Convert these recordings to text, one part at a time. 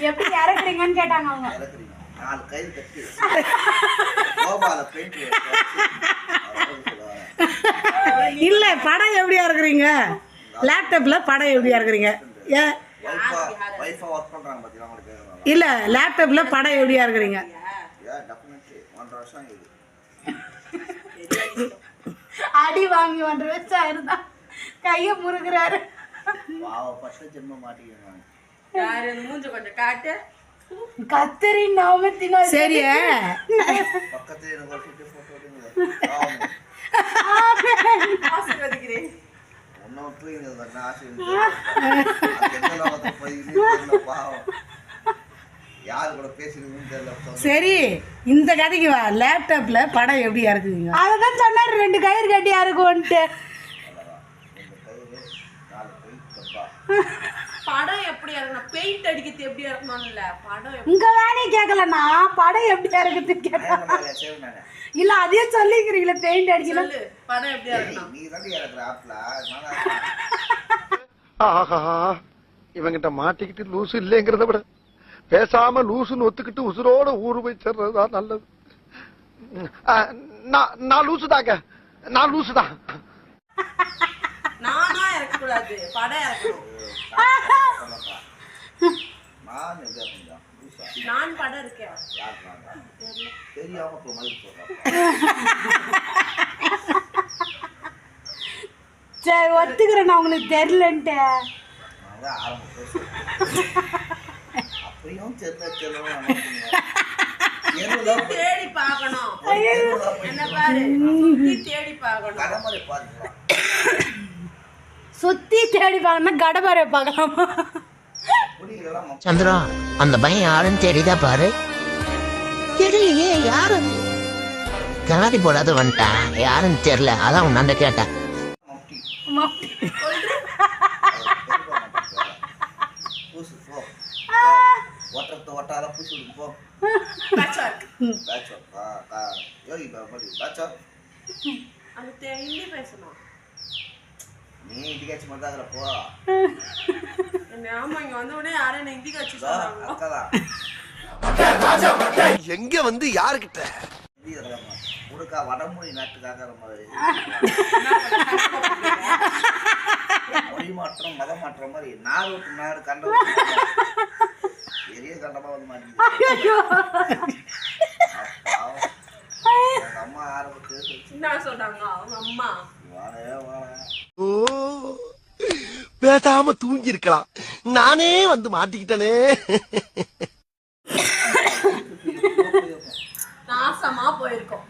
எப்படி இறக்குறீங்கன்னு கேட்டாங்க அவங்க. நாலு கயிறு கட்டி கோபால பெயிண்ட் இல்ல படம் எப்படியா இருக்கிறீங்க லேப்டாப்ல படம் எப்படியா இருக்கிறீங்க இல்ல லேப்டாப்ல படம் எப்படியா இருக்கிறீங்க அடி வாங்கி ஒன்றரை வருஷம் ஆயிருந்தா கையை முறுகுறாரு பாவப்பட்ட ஜென்மம் மாட்டிக்கிறாங்க யாரு? மூஞ்ச கொஞ்சம் காட்டு. கத்திரி தெரியல சரி இந்த கதைக்கு வா. லேப்டாப்ல படம் எப்படியா இருக்குங்க அததான் சொன்னாரு ரெண்டு கயிறு கட்டியா டப்பா படம் எப்படி பெயிண்ட் அடிக்கிறது எப்படி இருக்கணும்ல படம் எப்படி- உங்க வேலையை கேட்கலண்ணா. படம் சரி நானே இல்ல அதையும் சொல்லிக்கிறீங்களே பெயிண்ட் அடிக்கணும் படம் எப்படி இருக்கணும் நீ தாண்டி இறக்குற ஆப்ல நானா ஆஹா இவங்கிட்ட மாட்டிக்கிட்டு லூசு இல்லைங்கிறத விட பேசாம லூசுன்னு ஒத்துக்கிட்டு உசுரோட ஊரு போய் சேர்றதுதான் நல்லது. நான் நான் லூசு தாங்க. நான் லூசு தான். நானா இறக்கக்கூடாது. படம் இறக்கணும். நான் கொஞ்சம் படம் இருக்கேன். தெரியாம இப்போ சரி ஒத்துக்கிறேன் நான் உங்களுக்கு நான் அப்படியும் போய் தேடி பார்க்கணும். என்ன பாரு? சுத்தி தேடி பார்க்கணும். கடமறை சுத்தி தேடி பார்க்கணும்னா கடப்பாரை பார்க்கலாமா? சந்திரா அந்த பையன் யாருன்னு தெரியுதா பாரு? தெரியலையே யாரு? கண்ணாடி போடாத வந்துட்டான் யாருன்னு தெரியல. அதான் உன்னாண்ட கேட்டேன். அது தே- ஹிந்தி பேசணும். நீ இதுக்காச்சும் மட்டும் போ என்ன ஆமா இங்க வந்த உடனே யாரும் என்ன அக்கதான். எங்க வந்து யாருக்கிட்ட? உடுக்கா வடமொழி நாட்டுக்காக மாதிரி. மொழி மாற்றம் மத மாற்றம் மாதிரி. நாடு விட்டு நாடு கண்ட. பெரிய கண்டமா வந்து மாட்டேங்குது அம்மா ஆரம்பத்து என்ன சொல்றாங்க அவங்க அம்மா. வாழே வாழ பேசாம தூங்கி இருக்கலாம் நானே வந்து மாட்டிக்கிட்டனே. நாசமா போயிருக்கோம்.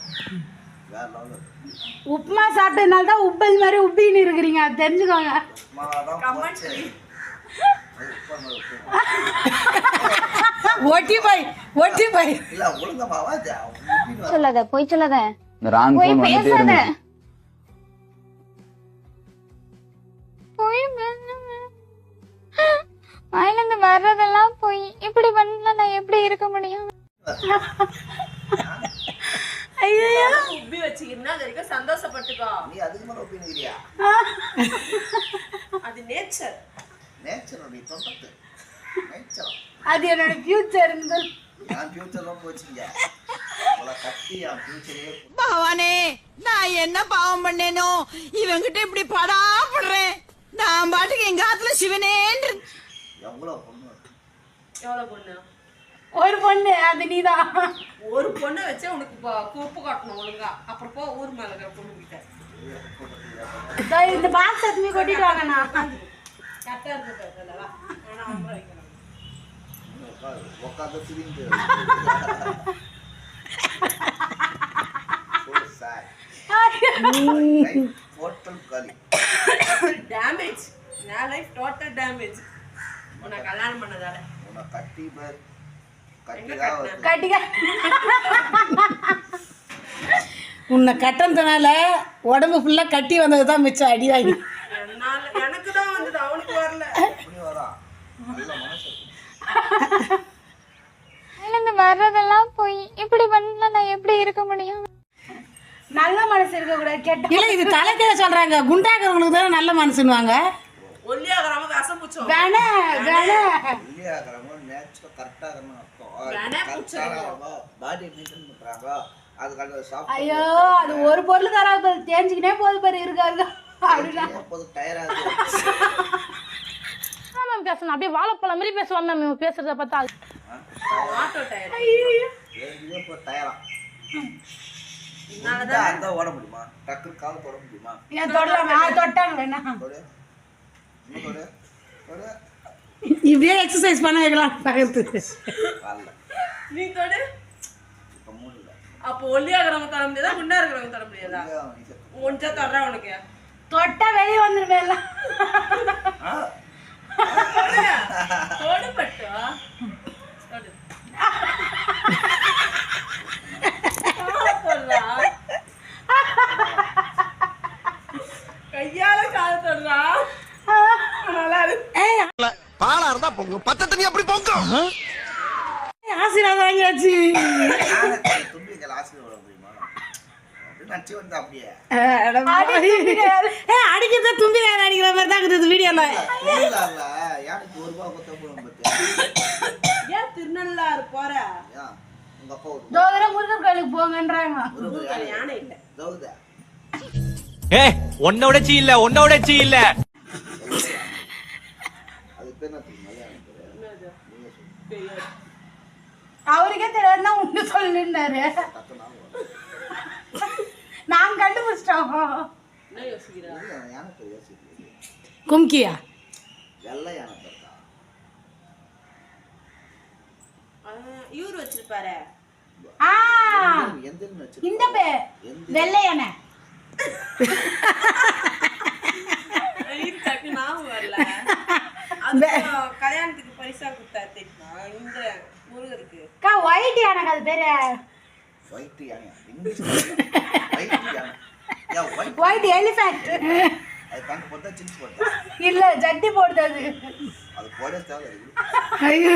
உப்புமா சாப்பிட்டதுனால தான் உப்பல் மாதிரி உப்பின்னு இருக்கிறீங்க அது தெரிஞ்சுக்கோங்க. ஒட்டி போய் ஒட்டி போய் சொல்லாத போய் சொல்லாத. இந்த ராங் போய் பேசாத. உப்பி வச்சுக்கின்னா அது வரைக்கும் சந்தோஷப்பட்டுக்கோ. நீ அதுக்கு மேல ஒப்பினுக்கிறியா? அது நேச்சர் நேச்சருடைய தொண்டத்து நேச்சர் அது என்னோட ஃபியூச்சர் இருந்தது என் ஃபியூச்சர் ஃபியூச்சரே பகவானே நான் என்ன பாவம் பண்ணேனோ? இவங்கிட்ட இப்படி படாப்படுறேன் நான் பாட்டுக்கு எங்க ஆத்துல சிவனேன்று எவ்வளவு பொண்ணு? எவ்வளவு பொண்ணு? ஒரு பொண்ணு அது நீதான் ஒரு பொண்ணை வச்சே உனக்கு கூப்பு காட்டணும் ஒழுங்கா. அப்புறம் போ ஊர் மேல இருக்கிற பொண்ணு கிட்ட. இந்த பாக்ஸ் எதுவுமே கொட்டிட்டு வாங்கண்ணா கரெக்டா இருக்கு அதெல்லாம் ஆனா அவங்க வைக்கணும் உட்காந்து திரிந்து டோட்டல் காலி டேமேஜ் என் லைஃப் டோட்டல் டேமேஜ் உன்னை கல்யாணம் பண்ணதால. உன்னை கட்டி உன்னை கட்டணத்தினால உடம்பு ஃபுல்லா கட்டி வந்தது தான் மிச்சம் அடி வாங்கி. என்னால எனக்கு தான் வந்தது அவனுக்கு வரல. வர்றதெல்லாம் போய் இப்படி பண்ணா நான் எப்படி இருக்க முடியும்? நல்ல மனசு இருக்க கூடாது கெட்ட இல்ல இது தலைக்கே சொல்றாங்க. குண்டாக்குறவங்களுக்கு தானே நல்ல மனசுன்னுவாங்க. ஒல்லியாகிறவங்க விஷம் பூச்சோம் வேணா வேணா. இல்லையாக்கிறவங்க நேச்சுரல் வச்சுக்கோ கரெக்டா இருக்கணும். பாடி மெயின்டைன் பண்றாங்க. அதுக்கான சாப்பிட்டு ஐயோ அது ஒரு பொருள் தராது பாரு. தேஞ்சிக்கினே போகுது பாரு இருக்காரு அப்படின்னா மேம் பேசணும் அப்படியே வாழைப்பழம் மாதிரி பேசுவாங்க மேம் இவங்க பேசுறத பார்த்தா ஆட்டோ டயர் ஓட முடியுமா? டக்குன்னு கால் போட முடியுமா? ஏன் தொடலாம் தொட்டாங்க இப்படியே எக்ஸசைஸ் பண்ண வைக்கலாம் காலில் நீ தொடு. அப்போ ஒல்லியாகிறவங்க தர முடியாதா குண்டா இருக்கிறவங்க தர முடியாதா? முடிஞ்சா தர்றேன் உனக்கு. தொட்டா வெளியே வந்துருமே எல்லாம். தொடு தொடுறா. கையால கால் தொடுறா நல்லா இருக்கு பொங்கும் பத்த தண்ணி அப்படி பொங்கும் ஆசீர்வாதம் வாங்கியாச்சு. அடிக்கிறத தும்பி வேற அடிக்கிற மாதிரி தான் இருக்குது வீடியோல. ஏன் திருநள்ளாறு போற? தோதர முருகர் கோயிலுக்கு போங்கன்றாங்க. யானை யானை இல்ல. தௌதா ஏ உன்னை உடைச்சி இல்ல உன்னை உடைச்சி இல்ல அது பேர் என்ன தெரியுமா யானை பேரு? நீங்க சொல்லுங்க. தெரியாது அவருக்கே தெரியாதுன்னா ஞாபகம் வரும். நான் கண்டுபிடிச்சிட்டோம் யானை பேர். கும்கியா வெள்ளை யானை? இவர் வச்சிருப்பாரு? இந்த பே வெள்ளையான இது டக்கு ஞாபகம் வரல அது கல்யாணத்துக்கு பரிசா கொடுத்தாரு தெரியுமா இந்த முருகருக்கு. அக்கா ஒயிட் யானைக்கு அது பேரு? white யானை. ஏன் white? White elephant. அது பேண்ட் போட்டா jeans போட்டா? இல்ல ஜட்டி போடுது அது. அது. ஐயோ.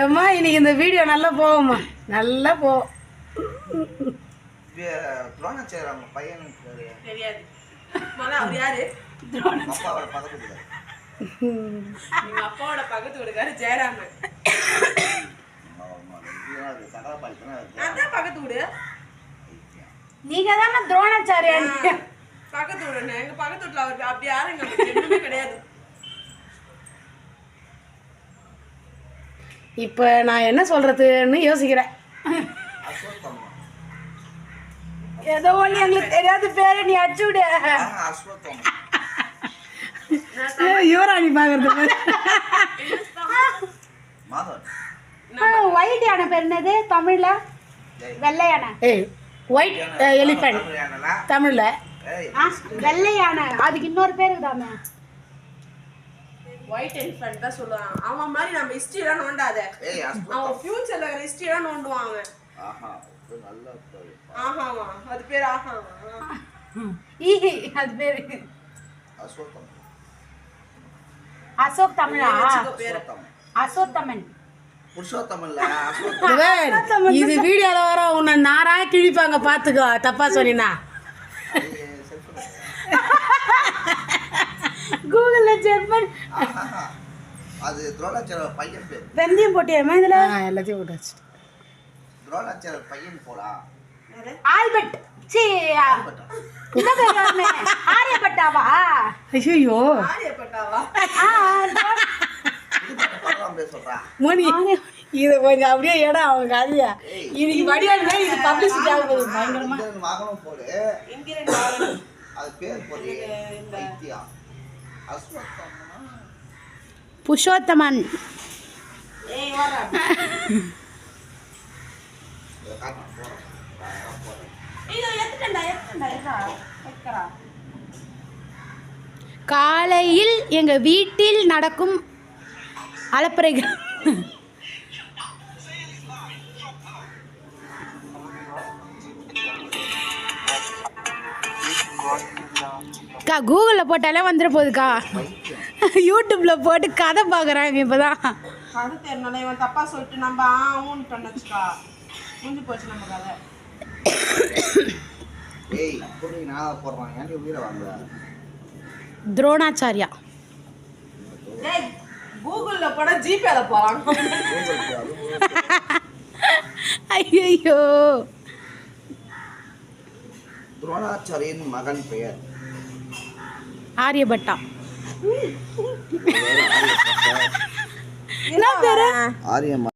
ஏம்மா இன்னைக்கு இந்த வீடியோ நல்லா போகும்மா. நல்லா போகும் பையனுக்கு பேரு. தெரியாது. அவர் யாரு. எங்க அப்பாவோட பக்கத்து வீடுக்காரு ஜெயராமன் ஆமா, ஆமா. அது இதுதான் அது சகலபாடி தானே அது. நான் தான் பக்கத்து வீடு நீங்க தானே துரோணாச்சாரியன் பக்கத்து வீடு எங்க பக்கத்து வீட்டுல அவர் அப்படி யாரும் எதுவுமே கிடையாது இப்போ நான் என்ன சொல்றதுன்னு யோசிக்கிறேன். ஏதோ ஒண்ணு எங்களுக்கு தெரியாத பேரு நீ அடிச்சு விடு. யுவராணி பாக்குறது. ஒயிட் யானை பேர் என்னது தமிழ்ல வெள்ளை யானை ஏய் ஒயிட் எலிஃபென்ட்? தமிழ்ல வெள்ளை யானை அதுக்கு இன்னொரு பேர் இருக்குதாமே ஒயிட் எலிஃபென்ட் தான் சொல்லுவான் அவன் மாதிரி நம்ம ஹிஸ்டரி எல்லாம் நோண்டாத அவன். ஃபியூச்சர்ல இருக்கிற ஹிஸ்டரி எல்லாம் நோண்டுவான் அவன் ஆஹா, நல்ல. ஆஹாவா அது பேர் ஆஹாவா? ஈஹி அது பேரு அஸ்வத்தம். அசோக் தமிழா. இவர், இது வீடியோல வர உன்னை நாரா கிழிப்பாங்க பாத்துக்கோ தப்பா செல்ஃபோன். கூகுள்ல செக் பண்ணி. ஆஹா. அது துரோணாச்சாரியர் பையன் பேர். வெந்தயம் போட்டியாமா இதுல? எல்லாத்தையும் போட்டு வச்சுட்டு. துரோணாச்சாரியர் பையன் போடா ஆல்பர்ட். சி ஆரியப்பட்டாவா? ஐயோ மணி இது கொஞ்சம் அப்படியே இடம் அவங்க கதையா. இன்னைக்கு வடிவாள் மாதிரி இது பப்ளிசிட்டி பயங்கரமா. வாகனம் போடு. அது பேர் போடு. ஏய் வாடா. காலையில் எங்க வீட்டில் நடக்கும் அலப்பறைகள் அக்கா கூகுளில் போட்டாலே வந்துட போகுதுக்கா. யூடியூப்பில் போட்டு கதை பார்க்குறாங்க இப்போ தான் கதை தெரியல இவன் தப்பா சொல்லிட்டு நம்ம ஆவும் பண்ணச்சுக்கா முடிஞ்சு போச்சு நம்ம கதை. துரோணாச்சாரியா. கூகுள்ல போனா ஜிபேல போலாம் ஐயோ துரோணாச்சாரியின் மகன் பெயர்? ஆரியபட்டா. என்ன பேரு? ஆரியமா